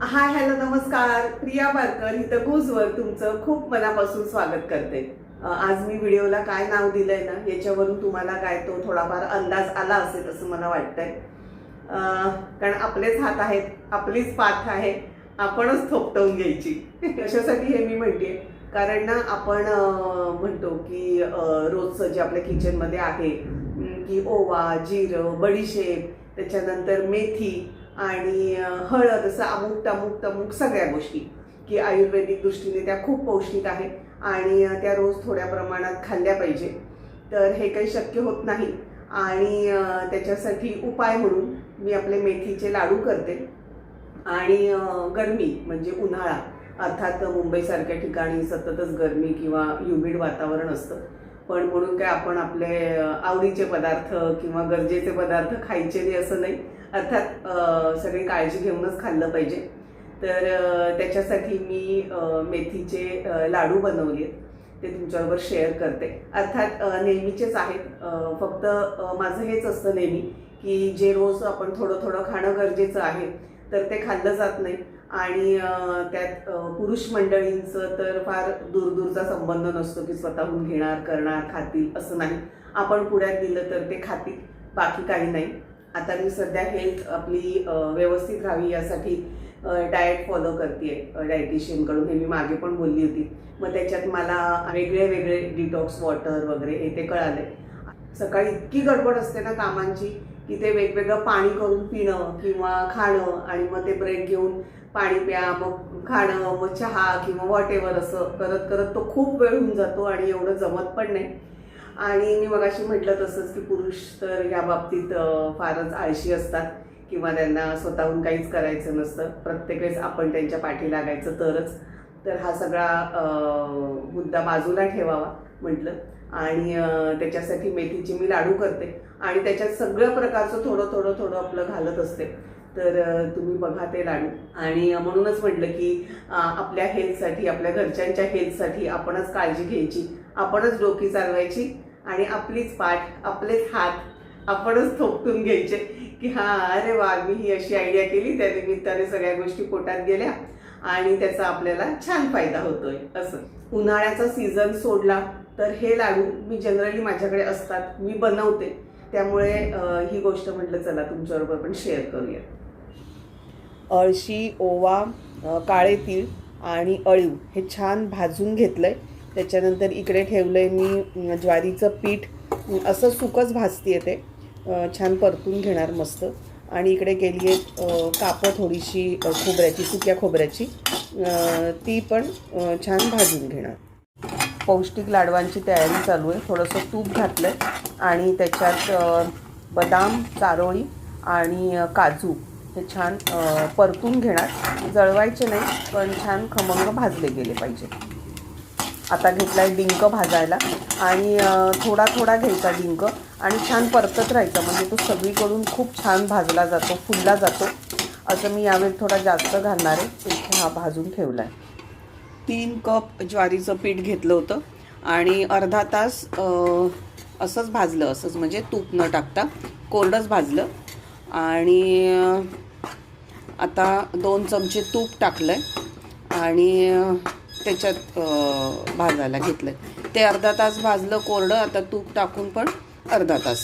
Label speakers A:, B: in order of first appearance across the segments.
A: Hi hello नमस्कार. Priya Barker इथं गुजवर तुमचं खूप मनापासून स्वागत करते. आज मी व्हिडिओला काय नाव दिलंय ना याच्यावरून तुम्हाला काय तो थोडाफार अंदाज आला असेल असं मला वाटतंय. कारण आपलेच हात आहेत आपलीच पाठ आहे आपणच थोपटवून घ्यायची. कशासाठी हे मी म्हणते कारण ना आपण म्हणतो की रोजचं जे आपल्या किचनमध्ये आहे की ओवा जिरं बडीशेप त्याच्यानंतर मेथी आणि हळद असं अमुक तमुक तमुक सगळ्या गोष्टी की आयुर्वेदिक दृष्टीने त्या खूप पौष्टिक आहे आणि त्या रोज थोड्या प्रमाणात खाल्ल्या पाहिजे. तर हे काही शक्य होत नाही आणि त्याच्यासाठी उपाय म्हणून मी आपले मेथीचे लाडू करते. आणि गरमी म्हणजे उन्हाळा अर्थात मुंबईसारख्या ठिकाणी सततच गरमी किंवा युमिड वातावरण असतं. पण म्हणून काय आपण आपले आवडीचे पदार्थ किंवा गरजेचे पदार्थ खायचे नाही असं नाही. अर्थात सगळी काळजी घेऊनच खाल्लं पाहिजे. तर त्याच्यासाठी मी मेथीचे लाडू बनवले ते तुमच्याबरोबर शेअर करते. अर्थात नेहमीचेच आहेत. फक्त माझं हेच असतं नेहमी की जे रोज आपण थोडं थोडं खाणं गरजेचं आहे तर ते खाल्लं जात नाही. आणि त्यात पुरुष मंडळींचं तर फार दूरदूरचा संबंध नसतो की स्वतःहून घेणार करणार खातील असं नाही. आपण पुण्यात दिलं तर ते खातील बाकी काही नाही. आता मी सध्या हेल्थ आपली व्यवस्थित राहावी यासाठी डाएट फॉलो करते डायटिशियनकडून हे मी मागे पण बोलली होती. मग त्याच्यात मला वेगळे वेगळे डिटॉक्स वॉटर वगैरे हे ते कळाले सकाळी इतकी गडबड असते ना कामांची की ते वेगवेगळं पाणी करून पिणं किंवा खाणं आणि मग ते ब्रेक घेऊन पाणी प्या मग खाणं मग चहा किंवा वॉट एव्हर असं करत करत तो खूप वेळ होऊन जातो आणि एवढं जमत पण नाही. आणि मी मगाशी म्हटलं तसंच की पुरुष तर या बाबतीत फारच आळशी असतात किंवा त्यांना स्वतःहून काहीच करायचं नसतं. प्रत्येक वेळेस आपण त्यांच्या पाठी लागायचं तरच. तर हा सगळा मुद्दा बाजूला ठेवावा म्हटलं. आणि त्याच्यासाठी मेथीची मी लाडू करते. आणि त्याच्यात सगळ्या प्रकारचं थोडं थोडं थोडं आपलं घालत असते. तर तुम्ही बघा ते लाडू. आणि म्हणूनच म्हटलं की आपल्या हेल्थसाठी आपल्या घरच्यांच्या हेल्थसाठी आपणच काळजी घ्यायची. आपणच डोकी चालवायची. आणि आपलीच पाठ आपलेच हात आपणच थोपटून घ्यायचे की हा अरे वा मी ही अशी आयडिया केली. त्या निमित्ताने सगळ्या गोष्टी पोटात गेल्या आणि त्याचा आपल्याला छान फायदा होतोय असं. उन्हाळ्याचा सीझन सोडला तर हे लाडू मी जनरली माझ्याकडे असतात मी बनवते. त्यामुळे ही गोष्ट म्हटलं चला तुमच्याबरोबर पण शेअर करूया. अळशी ओवा काळे तीळ आणि अळीव हे छान भाजून घेतलंय. त्याच्यानंतर इकडे ठेवलं आहे मी ज्वारीचं पीठ. असं असं सुकच आहे ते. छान परतून घेणार मस्त. आणि इकडे केली आहे कापं थोडीशी खोबऱ्याची सुक्या खोबऱ्याची. ती पण छान भाजून घेणार. पौष्टिक लाडवांची तयारी चालू आहे. थोडंसं तूप घातलं आहे आणि त्याच्यात बदाम चारोळी आणि काजू हे छान परतून घेणार. जळवायचे नाही पण छान खमंग भाजले गेले पाहिजे. आता घेतला आहे डिंक भाजायला. आणि थोडा थोडा घ्यायचा डिंक. आणि छान परतत राहायचा. म्हणजे तो सगळीकडून खूप छान भाजला जातो फुलला जातो. असं मी यावेळी थोडा जास्त घालणार आहे. इथे हा भाजून ठेवला आहे तीन कप ज्वारीचं पीठ घेतलं होतं. आणि अर्धा तास असंच भाजलं. असंच म्हणजे तूप न टाकता कोरडंच भाजलं. आणि आता दोन चमचे तूप टाकलं आहे आणि त्याच्यात भाजायला घेतलं आहे ते अर्धा तास भाजलं कोरडं आता तूप टाकून पण अर्धा तास.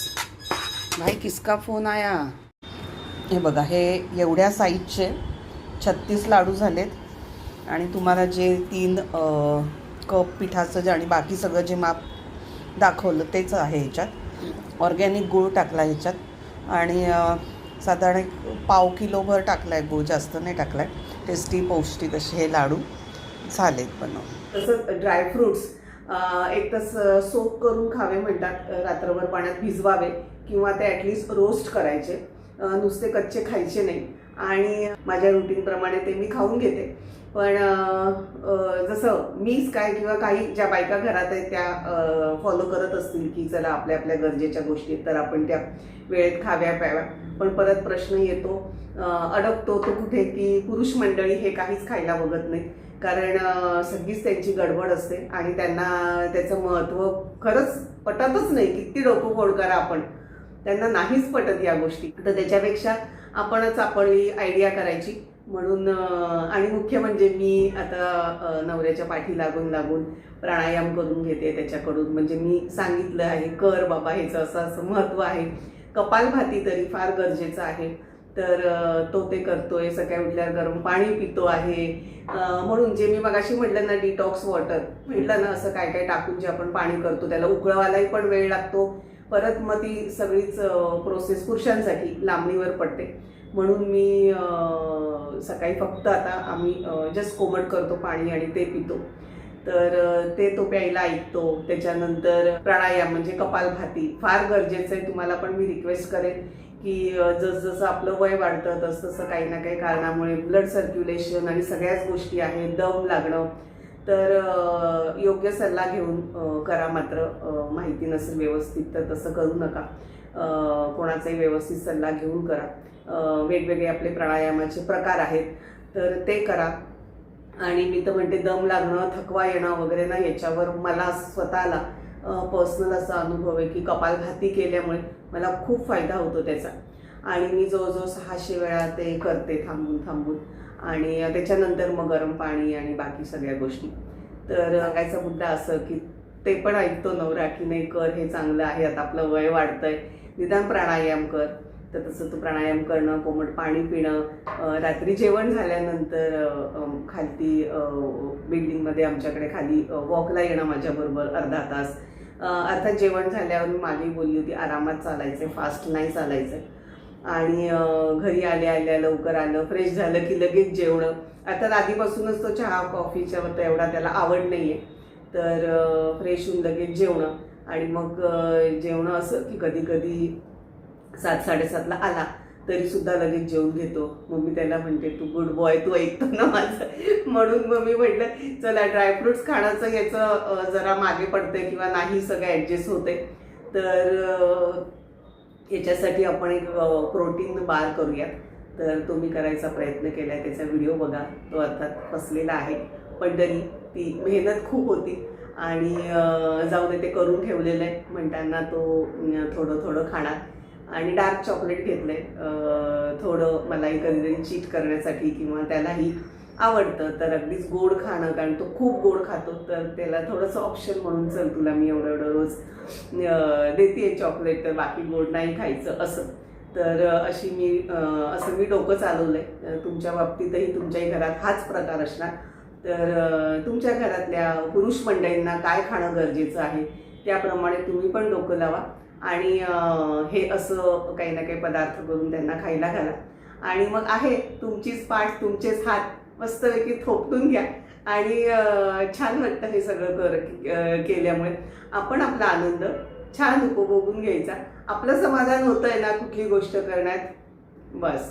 A: भाई किसका फोन आया? हे बघा हे एवढ्या साईजचे छत्तीस लाडू झालेत. आणि तुम्हाला जे तीन कप पिठाचं जे आणि बाकी सगळं जे माप दाखवलं तेच आहे ह्याच्यात. ऑर्गॅनिक गूळ टाकला ह्याच्यात. आणि साधारण एक पाव किलोभर टाकला आहे गूळ जास्त नाही टाकला आहे टेस्टी पौष्टिक असे हे लाडू. चालेल पण तसंच ड्रायफ्रुट्स एक तर सोप करून खावे म्हणतात रात्रभर पाण्यात भिजवावे किंवा ते ॲटलिस्ट रोस्ट करायचे. नुसते कच्चे खायचे नाही. आणि माझ्या रुटीनप्रमाणे ते मी खाऊन घेते. पण जसं मीच काय किंवा काही ज्या बायका घरात आहेत त्या फॉलो करत असतील की चला आपल्या आपल्या गरजेच्या गोष्टी तर आपण त्या वेळेत खाव्या प्याव्या. पण परत प्रश्न येतो अडकतो तो कुठे की पुरुष मंडळी हे काहीच खायला बघत नाही कारण सगळीच त्यांची गडबड असते आणि त्यांना त्याचं महत्त्व खरंच पटतच नाही. किती डोकं फोड करा आपण. त्यांना नाहीच पटत या गोष्टी. तर त्याच्यापेक्षा आपणच आपली आयडिया करायची. म्हणून आणि मुख्य म्हणजे मी आता नवऱ्याच्या पाठी लागून लागून प्राणायाम करून घेते त्याच्याकडून. म्हणजे मी सांगितलं आहे कर बाबा ह्याचं असं असं महत्त्व आहे. कपालभाती तरी फार गरजेचं आहे. तर तो ते करतोय. सकाळी उठल्यावर गरम पाणी पितो आहे. म्हणून जे मी मगाशी म्हटलं ना डिटॉक्स वॉटर म्हटलं ना असं काय काय टाकून जे आपण पाणी करतो त्याला उकळवायलाही पण वेळ लागतो. परत मग ती सगळीच प्रोसेस पुरुषांसाठी लांबणीवर पडते. म्हणून मी सकाळी फक्त आता आम्ही जस्ट कोमट करतो पाणी आणि ते पितो. तर ते तो प्यायला ऐकतो. त्याच्यानंतर प्राणायाम म्हणजे कपालभाती. फार गरजेचं आहे तुम्हाला पण मी रिक्वेस्ट करेन की जसजसं आपलं वय वाढतं तसतसं काही ना काही कारणामुळे ब्लड सर्क्युलेशन आणि सगळ्याच गोष्टी आहेत दम लागणं. तर योग्य सल्ला घेऊन करा मात्र माहिती नसेल व्यवस्थित तर तसं करू नका. कोणाचाही व्यवस्थित सल्ला घेऊन करा. वेगवेगळे आपले प्राणायामाचे प्रकार आहेत तर ते करा. आणि मी तर म्हणते दम लागणं थकवा येणं वगैरे ना याच्यावर मला स्वतःला पर्सनल असा अनुभव आहे की कपालभाती केल्यामुळे मला खूप फायदा होतो त्याचा. आणि मी जवळजवळ सहाशे वेळा ते करते थांबून थांबून. आणि त्याच्यानंतर मग गरम पाणी आणि बाकी सगळ्या गोष्टी. तर सांगायचा मुद्दा असं की ते पण ऐकतो नवरा की नाही कर हे चांगलं आहे आता आपलं वय वाढतंय. निदान प्राणायाम कर. तर तसं तू प्राणायाम करणं कोमट पाणी पिणं रात्री जेवण झाल्यानंतर खालती बिल्डिंगमध्ये आमच्याकडे खाली वॉकला येणं माझ्याबरोबर अर्धा तास. अर्थात जेवण झाल्यावर मी मागे बोलली होती आरामात चालायचं फास्ट नाही चालायचं आणि घरी आल्या आल्या लवकर आलं फ्रेश झालं की लगेच जेवणं. आता आधीपासूनच तो चहा कॉफीच्या तर एवढा त्याला आवड नाही आहे तर फ्रेश होऊन लगेच जेवणं. आणि मग जेवणं असं की कधी कधी सात साडेसातला आला तरी सुद्धा लगेच जेवून घेतो. मग मी त्याला म्हणते तू गुड बॉय तू ऐकतो ना माझं. म्हणून मग मी म्हटलं चला ड्रायफ्रुट्स खाण्याचं याचं जरा मागे पडतंय किंवा नाही सगळं ॲडजस्ट होते तर याच्यासाठी आपण एक प्रोटीन बार करूया तर तो मी करायचा प्रयत्न केला आहे त्याचा व्हिडिओ बघा. तो अर्थात फसलेला आहे. पण तरी ती मेहनत खूप होती. आणि जाऊ दे ते करून ठेवलेलं आहे. म्हणताना तो थोडं थोडं खाणार. आणि डार्क चॉकलेट घेतलंय. थोडं मलाही कधीतरी चीट करण्यासाठी किंवा त्यालाही आवडतं तर अगदीच गोड खाणं कारण तो खूप गोड खातो तर त्याला थोडंसं ऑप्शन म्हणून चल तुला मी एवढं एवढं रोज देते चॉकलेट तर बाकी गोड नाही खायचं असं. तर अशी मी असं मी डोकं चालवलं आहे तुमच्या बाबतीतही तुमच्याही घरात हाच प्रकार असणार. तर तुमच्या घरातल्या पुरुष मंडळींना काय खाणं गरजेचं आहे त्याप्रमाणे तुम्ही पण डोकं लावा. आणि हे असं काही ना काही पदार्थ करून त्यांना खायला घाला. आणि मग आहे तुमचीच पाठ तुमचेच हात मस्तपैकी थोपटून घ्या. आणि छान वाटतं हे सगळं कर केल्यामुळे. आपण आपला आनंद छान उपभोगून घ्यायचा. आपलं समाधान होतं आहे ना कुठली गोष्ट करण्यात? बस.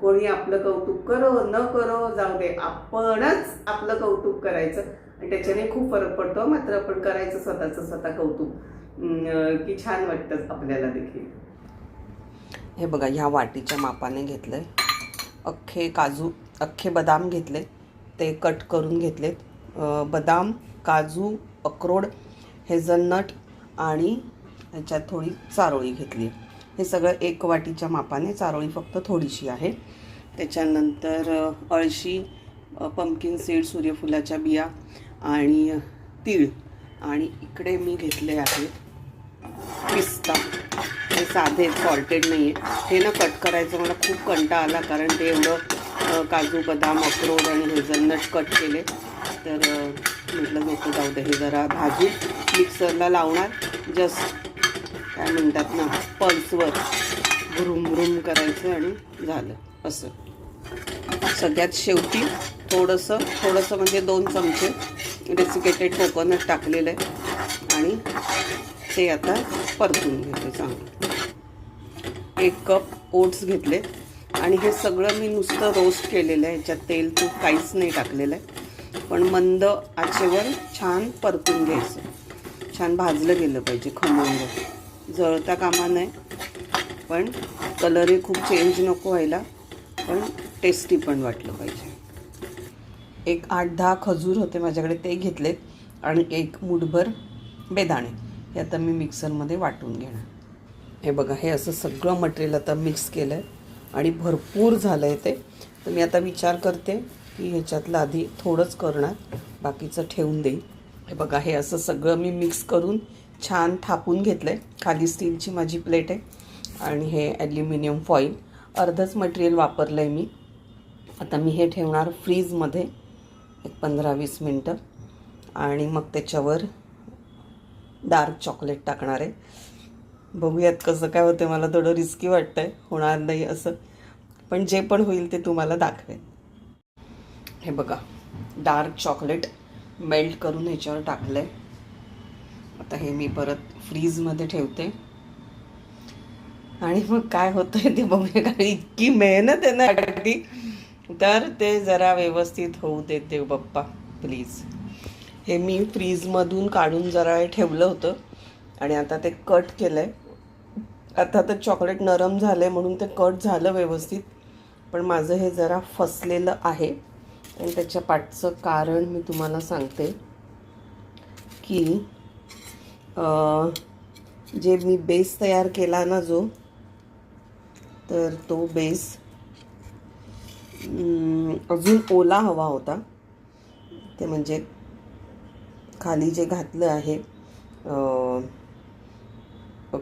A: कोणी आपलं कौतुक करो न करो जाऊ दे. आपणच आपलं कौतुक करायचं. आणि त्याच्याने खूप फरक पडतो मात्र आपण करायचं स्वतःचं स्वतः कौतुक. की छान वाटतं आपल्याला देखील.
B: हे बघा ह्या वाटीच्या मापाने घेतलं आहे अख्खे काजू अख्खे बदाम घेतले ते कट करून घेतलेत. बदाम काजू अक्रोड हेझलनट आणि ह्याच्यात थोडी चारोळी घेतली. हे सगळं एक वाटीच्या मापाने चारोळी फक्त थोडीशी आहे. त्याच्यानंतर अळशी पंपकिन सीड सूर्यफुलाच्या बिया आणि तीळ. आणि इकडे मी घेतले आहे पिस्ता. हे साधे सॉल्टेड नाही आहे हे ना कट करायचं मला खूप कंटा आला कारण ते एवढं काजू बदाम अक्रोड आणि हेझलनट कट केले. तर म्हटलं नको जाऊ दे हे जरा भाजी मिक्सरला लावणार. जस्ट काय म्हणतात ना पल्सवर भुरुम भुरुम करायचं आणि झालं असं. सगळ्यात शेवटी थोडंसं थोडंसं म्हणजे दोन चमचे डेसिकेटेड कोकोनट टाकलेलं आहे. आणि ते आता परतून घेते चांगलं. एक कप ओट्स घेतले आणि हे सगळं मी नुसतं रोस्ट केलेलं आहे. याच्यात तेल तूप काहीच नाही टाकलेलं आहे. पण मंद आचेवर छान परतून घ्यायचं. छान भाजलं गेलं पाहिजे खमंग. जळता कामा नाही पण कलरही खूप चेंज नको व्हायला. पण टेस्टी पण वाटलं पाहिजे. एक आठ दहा खजूर होते माझ्याकडे ते घेतलेत. आणि एक मुठभर बेदाणे. हे आता मी मिक्सरमध्ये वाटून घेणार. हे बघा हे असं सगळं मटेरियल आता मिक्स केलं आहे आणि भरपूर झालं आहे ते. तर मी आता विचार करते की ह्याच्यातलं आधी थोडंच करणार बाकीचं ठेवून देईन. हे बघा हे असं सगळं मी मिक्स करून छान थापून घेतलं आहे खाली स्टीलची माझी प्लेट आहे आणि हे ॲल्युमिनियम फॉईल अर्धंच मटेरियल वापरलं आहे मी. आता मी हे ठेवणार फ्रीजमध्ये एक पंधरा वीस मिनटं. आणि मग त्याच्यावर डार्क चॉकलेट टाकणार आहे. बघूयात कसं काय होतं मला थोडं रिस्की वाटतं आहे होणार नाही असं. पण जे पण होईल ते तुम्हाला दाखवेन. हे बघा डार्क चॉकलेट मेल्ट करून ह्याच्यावर टाकलं आहे आता हे मी परत फ्रीजमध्ये ठेवते. आणि मग काय होतंय ते बघूया कारण इतकी मेहनत आहे ना तर ते जरा व्यवस्थित होऊ देत देव बाप्पा प्लीज हे मी फ्रीजमधून काढून जरा ठेवलं होतं. आणि आता ते कट केलं आहे आता तर चॉकलेट नरम झालं आहे म्हणून ते कट झालं व्यवस्थित. पण माझं हे जरा फसलेलं आहे. आणि त्याच्या पाठचं कारण मी तुम्हाला सांगते की जे मी बेस तयार केला ना जो तर तो बेस अजून ओला हवा होता. ते म्हणजे खाली जे घातलं आहे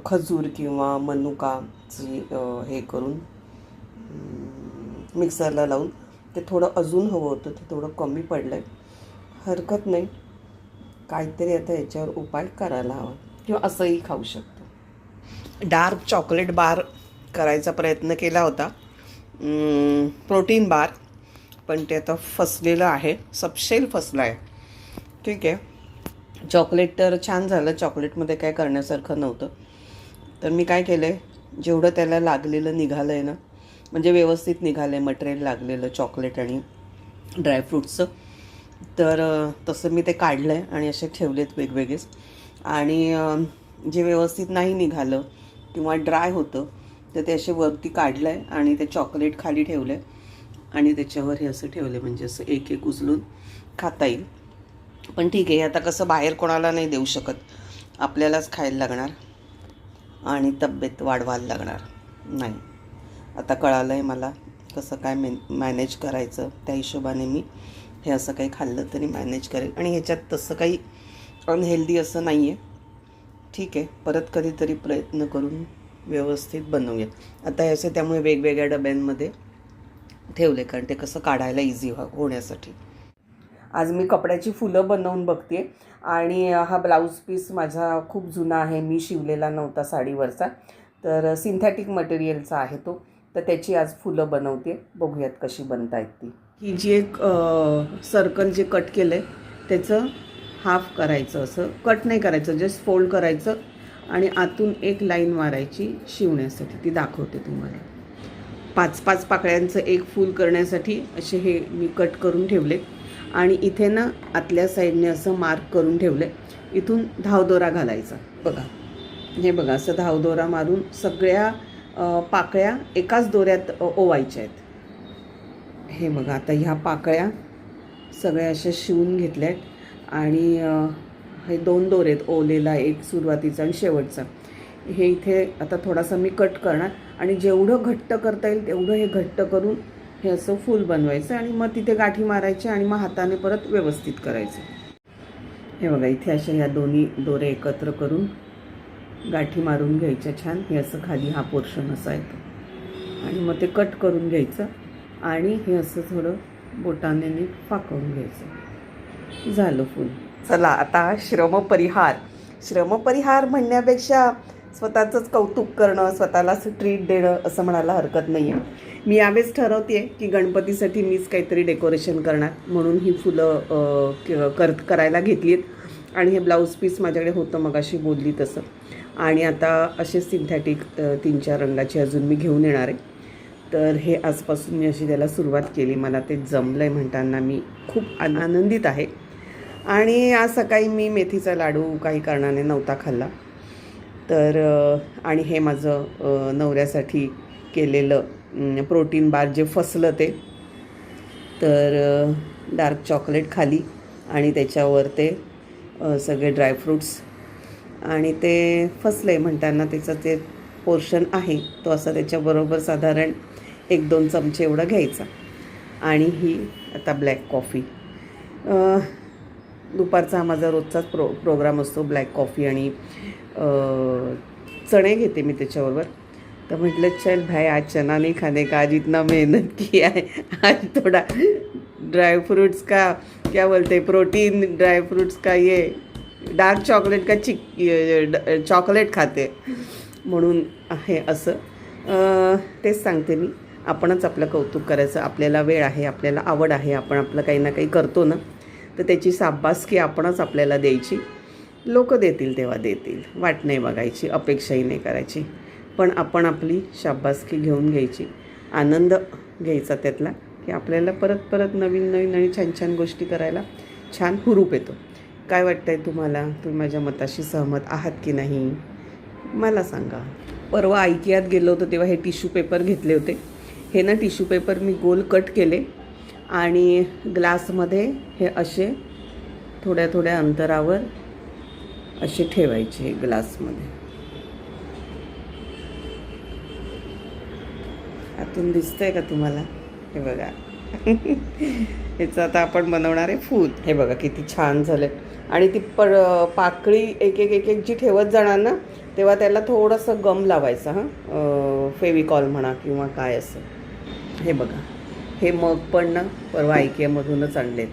B: खजूर किंवा मनुकाची हे करून मिक्सरला लावून ते थोडं अजून हवं होतं ते थोडं कमी पडलं आहे हरकत नाही. काहीतरी आता याच्यावर उपाय करायला हवा किंवा असंही खाऊ शकतो. डार्क चॉकलेट बार करायचा प्रयत्न केला होता. प्रोटीन बार पण ते आता फसलेलं आहे. सबशेल फसलं आहे ठीक आहे. चॉकलेट तर छान झालं चॉकलेटमध्ये काय करण्यासारखं नव्हतं. तर मी काय केलं आहे जेवढं त्याला लागलेलं निघालं आहे ना म्हणजे व्यवस्थित निघालं आहे मटेरियल लागलेलं चॉकलेट आणि ड्रायफ्रूट्सचं तर तसं मी ते काढलं आहे आणि असे ठेवलेत वेगवेगळेच. आणि जे व्यवस्थित नाही निघालं किंवा ड्राय होतं तर ते असे वरती काढलं आहे आणि ते चॉकलेट खाली ठेवलं आहे आणि त्याच्यावर हे असं ठेवलं आहे म्हणजे असं एक एक उचलून खाता येईल. पण ठीक आहे आता कसं बाहेर कोणाला नाही देऊ शकत. आपल्यालाच खायला लागणार आणि तब्येत वाढवायला लागणार. नाही. आता कळालं आहे मला कसं काय मे मॅनेज करायचं. त्या हिशोबाने मी हे असं काही खाल्लं तरी मॅनेज करेल. आणि ह्याच्यात तसं काही अनहेल्दी असं नाही आहे ठीक आहे. परत कधीतरी प्रयत्न करून व्यवस्थित बनवूया आता हे असे त्यामुळे वेगवेगळ्या डब्यांमध्ये ठेवले कारण ते कसं काढायला इझी व्हा हो, होण्यासाठी. आज मी कपड्याची फुलं बनवून बघते. आणि हा ब्लाऊज पीस माझा खूप जुना आहे. मी शिवलेला नव्हता साडीवरचा. तर सिंथॅटिक मटेरियलचा आहे तो. तर त्याची आज फुलं बनवते. बघूयात कशी बनता येत ती. ही जी एक सर्कल जे कट केलं आहे त्याचं हाफ करायचं असं. कट नाही करायचं जस्ट फोल्ड करायचं. आणि आतून एक लाईन मारायची शिवण्यासाठी. ती दाखवते तुम्हाला. पाच पाच पाकळ्यांचं एक फूल करण्यासाठी असे हे मी कट करून ठेवले आणि इथे ना आतल्या साईडने असं मार्क करून ठेवले इथून धावदोरा घालायचा. बघा. हे बघा असं धावदोरा मारून सगळ्या पाकळ्या एकाच दोऱ्यात ओवायच्या आहेत. हे बघा आता ह्या पाकळ्या सगळ्या अशा शिवून घेतल्या आहेत. आणि हे दोन दोरे आहेत ओलेला एक सुरुवातीचा आणि शेवटचा. हे इथे आता थोडासा मी कट करणार. आणि जेवढं घट्ट करता येईल तेवढं हे घट्ट करून हे असं फूल बनवायचं आणि मग तिथे गाठी मारायची आणि मग हाताने परत व्यवस्थित करायचं. हे बघा इथे अशा ह्या दोन्ही दोरे एकत्र करून गाठी मारून घ्यायच्या छान. हे असं खाली हा पोर्शन असा येतो. आणि मग ते कट करून घ्यायचं आणि हे असं थोडं बोटाने नीट फाकवून घ्यायचं. झालं फूल. चला आता श्रमपरिहार. श्रमपरिहार म्हणण्यापेक्षा स्वतःचंच कौतुक करणं स्वतःलाच ट्रीट देणं असं म्हणायला हरकत नाही आहे मी यावेळेस ठरवते की गणपतीसाठी मीच काहीतरी डेकोरेशन करणार म्हणून ही फुलं क- कर करायला घेतली आहेत आणि हे ब्लाऊज पीस माझ्याकडे होतं मग अशी बोलली तसं. आणि आता असे सिंथॅटिक तीन चार रंगाची अजून मी घेऊन येणार आहे. तर हे आजपासून मी अशी त्याला सुरुवात केली. मला ते जमलं आहे म्हणताना मी खूप आनंदित आहे. आणि आज सकाळी मी मेथीचा लाडू काही कारणाने नव्हता खाल्ला. तर आणि हे माझं नवऱ्यासाठी केलेलं प्रोटीन बार जे फसलं ते तर डार्क चॉकलेट खाली आणि त्याच्यावर ते सगळे ड्रायफ्रूट्स आणि ते फसलं आहे म्हणताना त्याचं ते पोर्शन आहे तो असा त्याच्याबरोबर साधारण एक दोन चमचे एवढा घ्यायचा.
A: आणि ही आता ब्लॅक कॉफी. दुपारचा हा माझा रोजचाच प्रो प्रोग्राम असतो ब्लॅक कॉफी आणि चणे घेते मी त्याच्याबरोबर. तर म्हटलं चल भाई आज चना नहीं खाने का? आज इतना मेहनत किया है आज थोड़ा ड्राई फ्रूट्स का क्या बोलते प्रोटीन ड्राई फ्रूट्स का ये डार्क चॉकलेट का चिक ड- चॉकलेट खाते. म्हणून आहे असं. तेच सांगते मी. आपणच आपलं कौतुक करायचं. आपल्याला वेळ आहे आपल्याला आवड आहे आपण आपलं काही ना काही करतो ना तर त्याची साबासकी आपणच आपल्याला द्यायची. लोक देतील तेव्हा देतील. वाट नाही बघायची अपेक्षाही नाही करायची. पण आपण आपली शाबासकी घेऊन घ्यायची. आनंद घ्यायचा त्यातला की आपल्याला परत परत नवीन नवीन आणि छान छान गोष्टी करायला छान हुरूप येतो. काय वाटतंय तुम्हाला? तुम्ही माझ्या मताशी सहमत आहात की नाही? मला सांगा. परवा ऐकियात गेलो होतो तेव्हा हे टिश्यू पेपर घेतले होते. हे ना टिश्यू पेपर मी गोल कट केले आणि ग्लासमध्ये हे असे थोड्या थोड्या अंतरावर असे ठेवायचे ग्लासमध्ये. आतून दिसतंय का तुम्हाला? हे बघा. ह्याचं आता आपण बनवणार आहे फूल. हे बघा किती छान झालं आणि ती पर पाकळी एक एक एक एक जी ठेवत जाणार ना तेव्हा त्याला थोडंसं गम लावायचं हां. फेविकॉल म्हणा किंवा काय असं. हे बघा. हे मग पण ना परवा आयकियामधूनच आणलेत.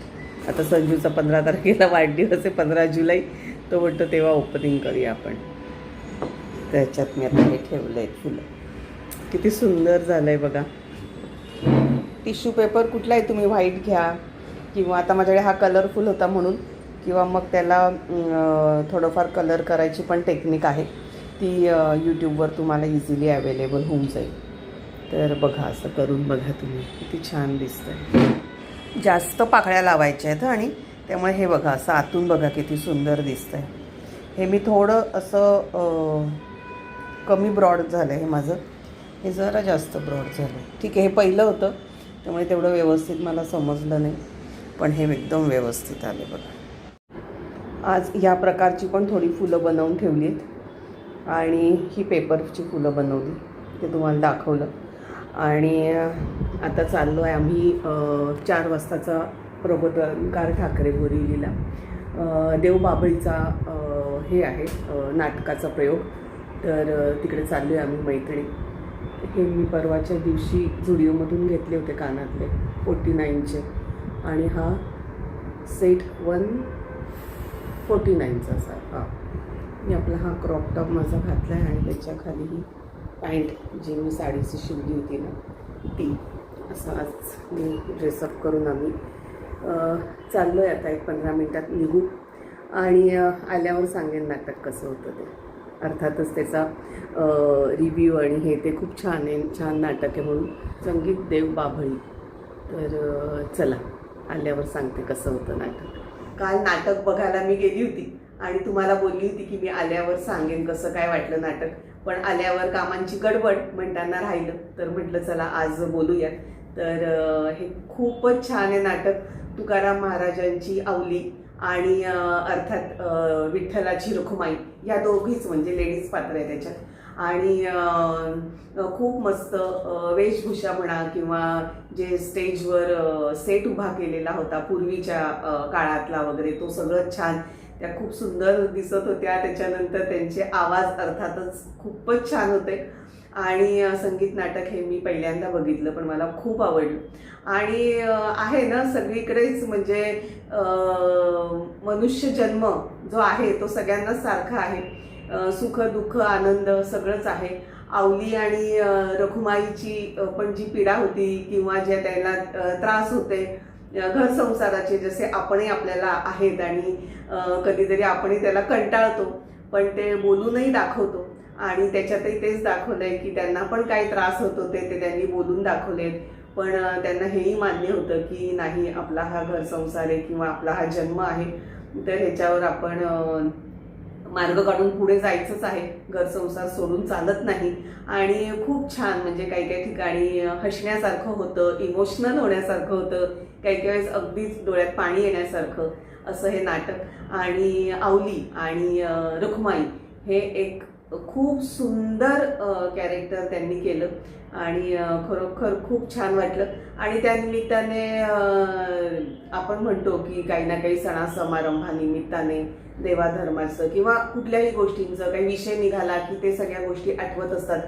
A: आता संजूचा पंधरा तारखेला वाढदिवस आहे पंधरा जुलै. तो म्हणतो तेव्हा ओपनिंग करूया आपण. त्याच्यात मी आता हे ठेवलं आहे फुलं. किती सुंदर झालं आहे बघा. टिश्यू पेपर कुठलाही तुम्ही व्हाईट घ्या किंवा आता माझ्याकडे हा कलरफुल होता म्हणून किंवा मग त्याला थोडंफार कलर करायची पण टेक्निक आहे. ती यूट्यूबवर तुम्हाला इझिली अवेलेबल होऊन जाईल. तर बघा असं करून बघा तुम्ही. किती छान दिसतंय. जास्त पाकळ्या लावायच्या आहेत आणि त्यामुळे हे बघा असं आतून बघा किती सुंदर दिसतंय. हे मी थोडं असं कमी ब्रॉड झालं हे माझं. हे जरा जास्त ब्रॉड झालं. ठीक आहे हे पहिलं होतं त्यामुळे तेवढं व्यवस्थित मला समजलं नाही पण हे एकदम व्यवस्थित आले बघा. आज ह्या प्रकारची पण थोडी फुलं बनवून ठेवली आहेत. आणि ही पेपरची फुलं बनवली ते तुम्हाला दाखवलं. आणि आता चाललो आहे आम्ही चार वाजताचा प्रबोधनकार ठाकरे बोरिवलीला देवबाबळीचा हे आहे नाटकाचा प्रयोग. तर तिकडे चाललो आहे आम्ही मैत्रिणी. हे मी परवाच्या दिवशी झुडिओमधून घेतले होते कानातले फोर्टी नाईनचे. आणि हा सेट वन फोर्टी नाईनचा असा. हा. मी आपला हा क्रॉप टॉप माझा घातला आहे आणि त्याच्याखाली ही पॅन्ट जी मी साडीची शिवली होती ना ती. असं आज मी ड्रेसअप करून आम्ही चाललो आहे आता एक पंधरा मिनटात निघू. आणि आल्यावर सांगेन नाटक कसं होतं ते. अर्थातच त्याचा रिव्ह्यू आणि हे ते खूप छान आहे छान नाटक आहे म्हणून. संगीत देव बाभळी. तर चला आल्यावर सांगते कसं होतं नाटक. काल नाटक बघायला मी गेली होती आणि तुम्हाला बोलली होती की मी आल्यावर सांगेन कसं काय वाटलं नाटक. पण आल्यावर कामांची गडबड म्हणताना राहिलं. तर म्हटलं चला आज बोलूया. तर हे खूपच छान आहे नाटक. तुकाराम महाराजांची आवली. आणि अर्थात विठ्ठलाची रुखुमाई या दोघीच म्हणजे लेडीज पात्र आहे त्याच्यात. आणि खूप मस्त वेशभूषा म्हणा किंवा जे स्टेजवर सेट उभा केलेला होता पूर्वीच्या काळातला वगैरे तो सगळं छान. त्या खूप सुंदर दिसत होत्या. त्याच्यानंतर त्यांचे आवाज अर्थातच खूपच छान होते. आणि संगीत नाटक हे मी पहिल्यांदा बघितलं पण मला खूप आवडलं. आणि आहे ना सगळीकडेच म्हणजे मनुष्य जन्म जो आहे तो सगळ्यांनाच सारखा आहे. सुख दुःख आनंद सगळंच आहे. आवली आणि रखुमाईची पण जी पीडा होती किंवा ज्या त्याला त्रास होते घर संसाराचे जसे आपणही आपल्याला आहेत आणि कधीतरी आपणही त्याला कंटाळतो पण ते बोलूनही दाखवतो. आणि त्याच्यातही तेच दाखवलंय की त्यांना पण काही त्रास होत होते ते त्यांनी बोलून दाखवलेत. पण त्यांना हेही मान्य होतं की नाही आपला हा घर संसार आहे किंवा आपला हा जन्म आहे तर ह्याच्यावर आपण मार्ग काढून पुढे जायचंच आहे. घर संसार सोडून चालत नाही. आणि खूप छान म्हणजे काही काही ठिकाणी हसण्यासारखं होतं इमोशनल होण्यासारखं होतं काही काही वेळेस अगदीच डोळ्यात पाणी येण्यासारखं असं हे नाटक. आणि आवली आणि अ, रखुमाई हे एक खूप सुंदर कॅरेक्टर त्यांनी केलं. आणि खरोखर खूप छान वाटलं. आणि त्यानिमित्ताने आपण म्हणतो की काही ना काही सणा समारंभानिमित्ताने देवाधर्माचं किंवा कुठल्याही गोष्टींचं काही विषय निघाला की ते सगळ्या गोष्टी आठवत असतात.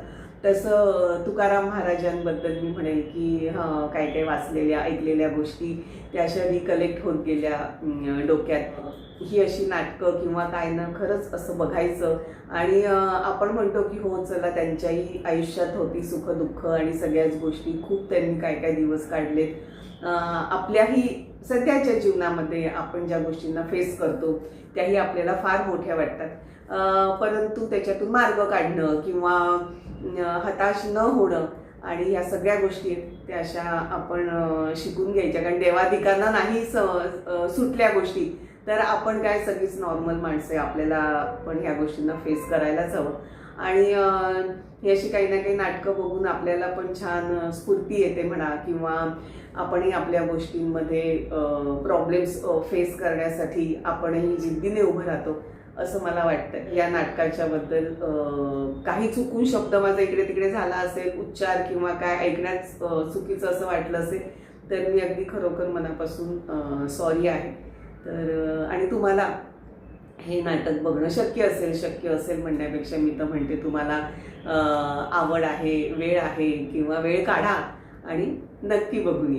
A: तसं तुकाराम महाराजांबद्दल मी म्हणेल की हं, काय काय वाचलेल्या ऐकलेल्या गोष्टी त्या अशा रिकलेक्ट होत गेल्या डोक्यात. ही अशी नाटकं किंवा काय ना खरंच असं बघायचं. आणि आपण म्हणतो की हो चला त्यांच्याही आयुष्यात होती सुख दुःख आणि सगळ्याच गोष्टी. खूप त्यांनी काय काय दिवस काढलेत. आपल्याही सध्याच्या जीवनामध्ये आपण ज्या गोष्टींना फेस करतो त्याही आपल्याला फार मोठ्या वाटतात. परंतु त्याच्यातून मार्ग काढणं किंवा हताश न होणं आणि ह्या सगळ्या गोष्टी आहेत, त्या अशा आपण शिकून घ्यायच्या. कारण देवाधिकांना नाही स- सुटल्या गोष्टी तर आपण काय सगळीच नॉर्मल माणसं आहे. आपल्याला पण ह्या गोष्टींना फेस करायलाच हवं. आणि ही अशी काही ना काही नाटकं बघून आपल्याला पण छान स्फूर्ती येते म्हणा किंवा आपणही आपल्या गोष्टींमध्ये प्रॉब्लेम्स फेस करण्यासाठी आपणही जिद्दीने उभं राहतो. असं मला वाटतं या नाटकाच्या बद्दल काही चुकून शब्द माझा इकडे तिकडे झाला असेल उच्चार किंवा काय ऐकण्यात चुकीचं असं वाटलं असेल तर मी अगदी खरोखर मनापासून सॉरी आहे. तर आणि तुम्हाला हे नाटक बघणं शक्य असेल शक्य असेल म्हणण्यापेक्षा मी तर म्हणते तुम्हाला आवड आहे वेळ आहे किंवा वेळ काढा आणि नक्की बघून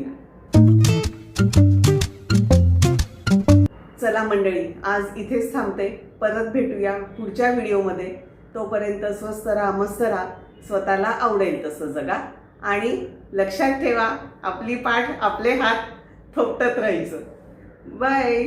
A: चला मंडळी आज इथेच थांबते. परत भेटूया पुढच्या व्हिडिओमध्ये. तोपर्यंत स्वस्त राहा मस्त राहा. स्वतःला आवडेल तसं जगा. आणि लक्षात ठेवा आपली पाठ आपले हात थोपटत राहायचं. बाय